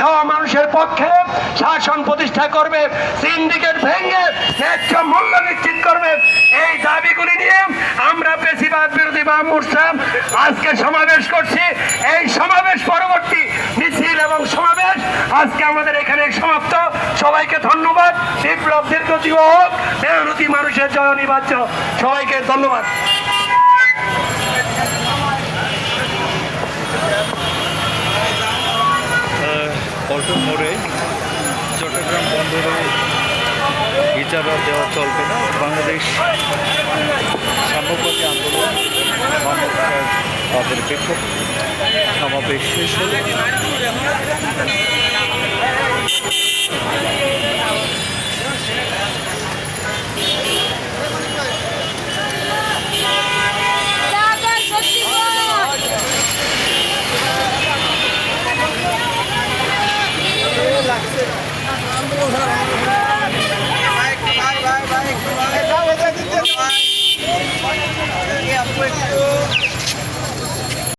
খাওয়া মানুষের পক্ষে শাসন প্রতিষ্ঠা করবে সিন্ডিকেট ভেঙে ন্যায্য মূল্য নিশ্চিত করবে। এই দাবিগুলি নিয়ে আমরা বেশিরভাগ বিরোধী বা মোর্চা আজকে সমাবেশ করছি। এই সমাবেশ পরবর্তী মিছিল এবং সমাবেশ আজকে আমাদের এখানে সমাপ্ত। সবাইকে ধন্যবাদ। বিপ্লব দীর্ঘজীব হোক মানুষের জয় অনিবার্য। সবাইকে ধন্যবাদ। পল্টন মোড়ে চট্টগ্রাম বন্দরে ইজারা দেওয়া চলবে না। বাংলাদেশ সাম্যবাদী আন্দোলন মানবতার তাদের বিক্ষোভ সমাবেশ শেষ হল। 看到没